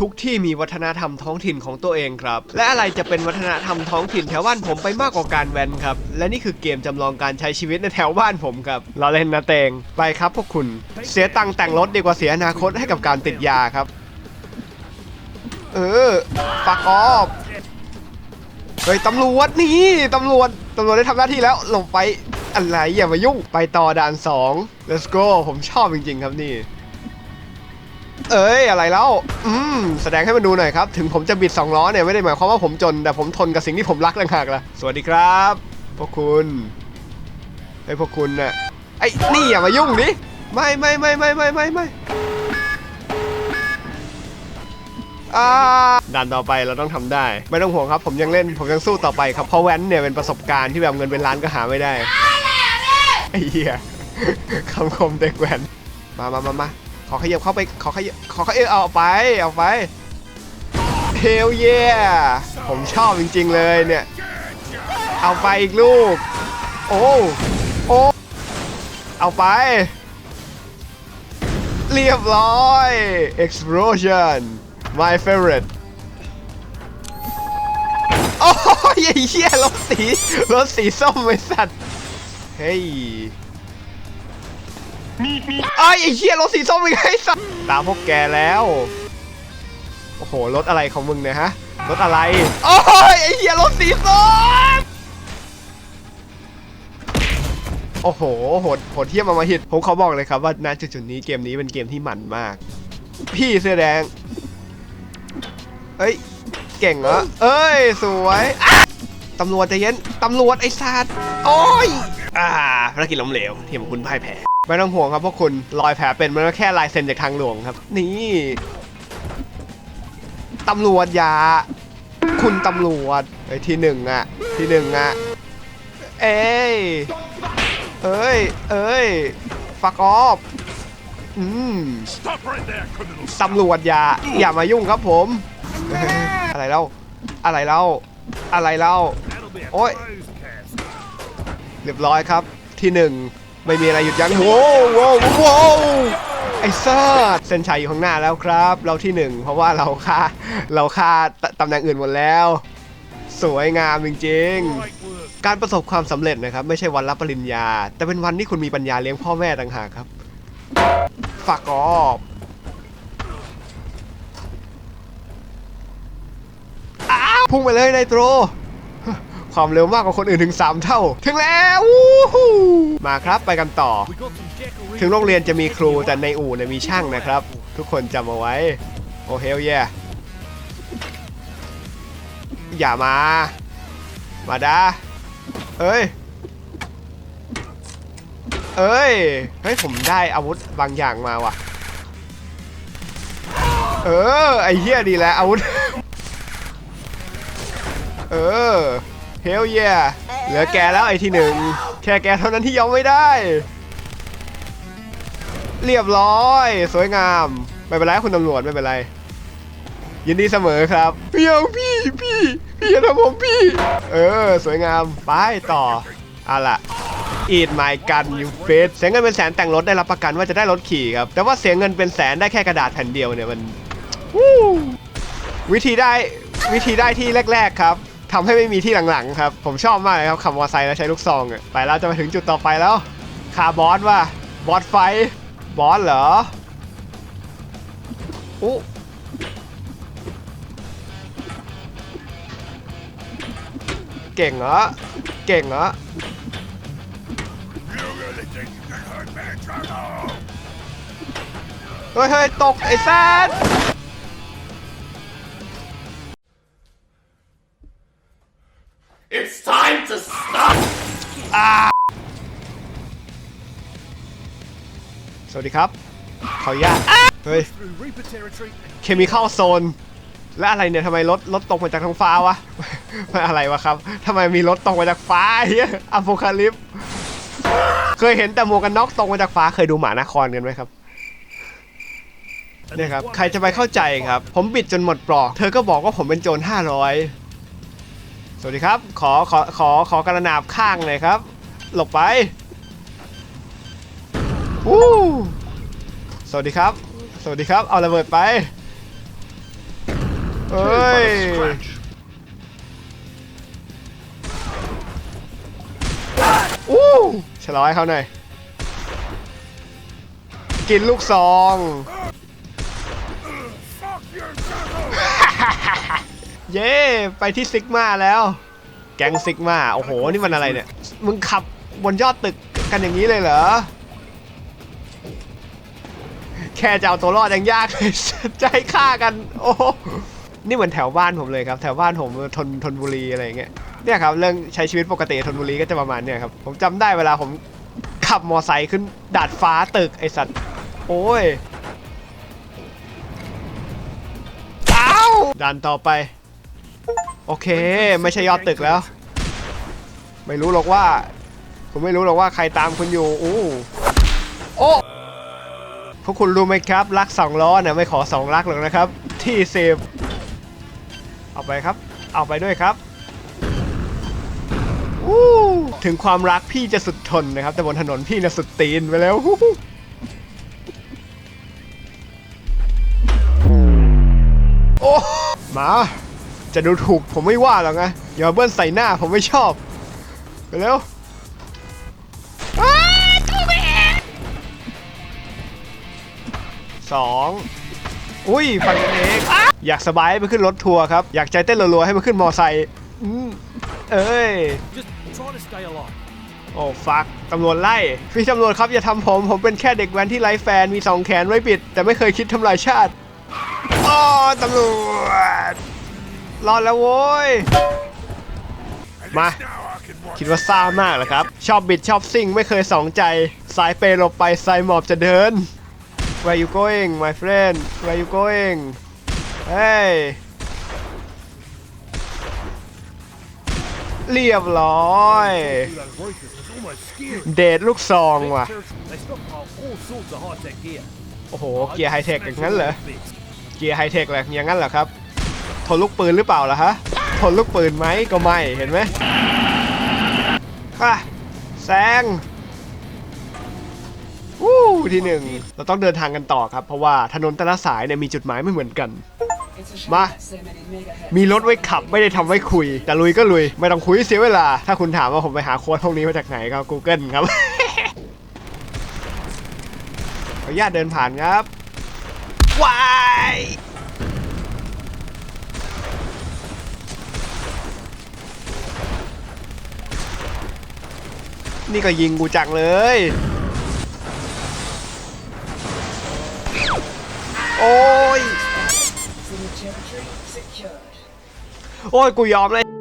ทุกที่มีวัฒนธรรมท้องถิ่นของตัวเองครับ และอะไรจะเป็นวัฒนธรรมท้องถิ่นแถวบ้านผมไปมากกว่าการแวนครับ และนี่คือเกมจำลองการใช้ชีวิตในแถวบ้านผมครับเราเล่นนะเตงไปครับพวกคุณ เสียตังค์แต่งรถดีกว่าเสียอนาคตให้กับการติดยาครับ เออปักออฟเฮ้ยตำรวจนี่ตำรวจตำรวจได้ทำหน้าที่แล้วลบไปอะไรอย่ามายุ่งไปต่อด่าน 2 let's go ผมชอบจริง ๆ ครับนี่ เอ้ยอะไรแล้วอืมแสดงให้มันดูหน่อยครับ ถึงผมจะบิดสองล้อเนี่ยไม่ได้หมายความว่าผมจน แต่ผมทนกับสิ่งที่ผมรักต่างหากล่ะสวัสดีครับ พวกคุณไอ้ยพวกคุณน่ะไอ้นี่อย่ามายุ่งดิไม่ไม่ไม่ไม่ไม่ไม่ไม่อ่าด่านต่อไปเราต้องทำได้ ไม่ต้องห่วงครับ ผมยังเล่นผมยังสู้ต่อไปครับเพราะแว้นเนี่ยเป็นประสบการณ์ที่แบบเงินเป็นล้านก็หาไม่ได้ไอ้เหี้ยคำคมเด็กแว้นมามามามา ขอขยับเข้าไปขอขยับขอขยับเอาไปเอาไปเฮลเย่ผมชอบจริงๆเลยเนี่ย เอาไปอีกลูก โอ้โอ้เอาไป เรียบร้อย explosion my favorite โอ้ยเหี้ยรถสีรถสีส้มไอ้สัตว์ เฮ้ย ไอ้ไอ้เหี้ยรถสีส้มอีกไอ้สัตว์ตามพวกแกแล้ว โอ้โหรถอะไรของมึงเนี่ยฮะรถอะไร โอ้ยไอ้เหี้ยรถสีส้มโอ้โหโหดโหดเทียบมามาหิตผมเขาบอกเลยครับว่าณจุดๆนี้เกมนี้เป็นเกมที่มันมาก พี่เสื้อแดงเอ้ยเก่งเหรอเอ้ยสวยตำรวจใจเย็นตำรวจไอ้สัตว์โอ้ยอ่าภารกิจล้มเหลวทีมคุณพ่ายแพ้ ไม่ต้องห่วงครับพวกคุณรอยแผลเป็นมันก็แค่ลายเซ็นจากทางหลวงครับ นี่ตำรวจยา คุณตำรวจไอ้ที่หนึ่งอะที่หนึ่งอะเอ้ยเอ้ยเอ้ยฟักออฟอืมตำรวจอย่าอย่ามายุ่งครับผม อะไรเล่าอะไรเล่าอะไรเล่า That'll be a Oi. closed cast. เรียบร้อยครับที่หนึ่ง ไม่มีอะไรหยุดยั้งโว้วโว้วโว้วไอ้ซ่าเส้นชัยอยู่ข้างหน้าแล้วครับ เราที่หนึ่งเพราะว่าเราฆ่าเราฆ่าตตำแหน่งอื่นหมดแล้ว สวยงามจริง Great work. ๆการประสบความสำเร็จนะครับ ไม่ใช่วันรับปริญญา แต่เป็นวันที่คุณมีปัญญาเลี้ยงพ่อแม่ต่างหากครับฝากกอบอ้าวพุ่งไปเลยไนโตร ความเร็วมากกว่าคนอื่นถึง 3 เท่า ถึงแล้วมาครับไปกันต่อ ถึงโรงเรียนจะมีครูแต่ในอู่เนี่ยมีช่างนะครับ ทุกคนจำเอาไว้ โอเฮลเย่อย่ามา มาดาเอ้ย เอ้ย เฮ้ย ผมได้อาวุธบางอย่างมาว่ะ เออ ไอเหี้ยดีแล้วอาวุธ เออ เฮลเย่เหลือแกแล้วไอที่หนึ่งแค่แกเท่านั้นที่ยอมไม่ได้ เรียบร้อย สวยงาม ไม่เป็นไรคุณตำรวจไม่เป็นไร ยินดีเสมอครับเพียวพี่พี่ พี่อย่าทำผมพี่ เออ สวยงาม ไปต่อเอาล่ะ Eat my gun you bitch เสียเงินเป็นแสนแต่งรถได้รับประกันว่าจะได้รถขี่ครับ แต่ว่าเสียเงินเป็นแสนได้แค่กระดาษแผ่นเดียวเนี่ยมันวิธีได้วิธีได้ที่แรก ๆครับ ทำให้ไม่มีที่หลังๆครับ ผมชอบมากเลยครับขับมอเตอร์ไซค์แล้วใช้ลูกซองอะไปแล้วจะไปถึงจุดต่อไปแล้วคาบอสว่ะบอสไฟบอสเหรออู้เก่งเหรอเก่งเหรอเฮ้ยเฮ้ยตกไอ้แซด It's time to stop. สวัสดีครับ ขออนุญาตเฮ้ย Through Reaper territory. เคมีเข้าโซน และอะไรเนี่ยทำไมรถรถตกมาจากท้องฟ้าวะ มันอะไรวะครับทำไมมีรถตกมาจากฟ้าเฮียอะโพคาลิปส์เคยเห็นแต่หมวกกันน็อกตกมาจากฟ้าเคยดูหมานครกันไหมครับ And เนี่ยครับ there's one ใครจะไปเข้าใจครับ ผมบิดจนหมดปลอก เธอก็บอกว่าผมเป็นโจร500 สวัสดีครับ ขอขอขอขอกระนาบข้างหน่อยครับ หลบไปวู้สวัสดีครับ สวัสดีครับ เอาระเบิดไปเอ้ยอู้ฉลอยเขาหน่อย กินลูกซอง เย้ไปที่ซิกมาแล้ว แก๊งซิกมาโอ้โหนี่มันอะไรเนี่ย มึงขับบนยอดตึกกันอย่างนี้เลยเหรอ แค่จะเอาตัวรอดยังยากเลยจะให้ฆ่ากัน โอ้โหนี่เหมือนแถวบ้านผมเลยครับ แถวบ้านผมทนทนบุรีอะไรอย่างเงี้ยเนี่ยครับเรื่องใช้ชีวิตปกติทนบุรีก็จะประมาณเนี่ยครับผมจำได้เวลาผมขับมอไซค์ขึ้นดาดฟ้าตึกไอสัตว์โอ้ยอ้าวด่านต่อไป โอเค ไม่ใช่ยอดตึกแล้ว ไม่รู้หรอกว่า ผมไม่รู้หรอกว่าใครตามคุณอยู่อู้โอ้พวกคุณรู้ไหมครับ รักสองล้อเนี่ยไม่ขอสองรักหรอกนะครับ ที่เซฟเอาไปครับ เอาไปด้วยครับอู้ถึงความรักพี่จะสุดทนนะครับ แต่บนถนนพี่น่ะสุดตีนไปแล้วฮู้ฮู้โอ้หมา จะดูถูกผมไม่ว่าหรอกนะอย่ามาเบิ้ลใส่หน้าผมไม่ชอบไปเร็วอ้าวตู้ไปเองสองอุ้ยฟังกันเองอ้าอยากสบายให้ไปขึ้นรถทัวร์ครับ อยากใจเต้นรัวๆให้มาขึ้นมอไซค์อืมเอ้ย Just try to stay alive. โอ้ฟักตำรวจไล่ พี่ตำรวจครับอย่าทำผม ผมเป็นแค่เด็กแว้นที่ไร้แฟน มีสองแขนไว้ปิด แต่ไม่เคยคิดทำลายชาติ อ๋อตำรวจ รอดแล้วโว้ย And Ma. it's now I can watch คิดว่าซ่ามากเหรอครับ ชอบบิดชอบซิ่งไม่เคยสองใจ สายเปย์ลบไปสายหมอบจะเดิน Where you going my friend Where you going เฮ้ยเรียบร้อย เดทลูกซองว่ะ โอ้โห เกียร์ไฮเทคอย่างนั้นเหรอ เกียร์ไฮเทคแหละอย่างนั้นเหรอครับ นลูกปืนหรือเปล่าล่ะฮะทนลูกปืนไหมก็ไม่เห็นไหมค่ะแซงวู้ที่หนึ่งเราต้องเดินทางกันต่อครับ เพราะว่าถนนแต่ละสายเนี่ยมีจุดหมายไม่เหมือนกัน มา มีรถไว้ขับไม่ได้ทำไว้คุย แต่ลุยก็ลุย ไม่ต้องคุยเสียเวลา ถ้าคุณถามว่าผมไปหาโค้ดพวกนี้มาจากไหนก็ Google ครับขออนุญาตเดินผ่านครับ ว้าย นี่ก็ยิงกูจังเลย โอ้ย โอ้ย กูยอมเลย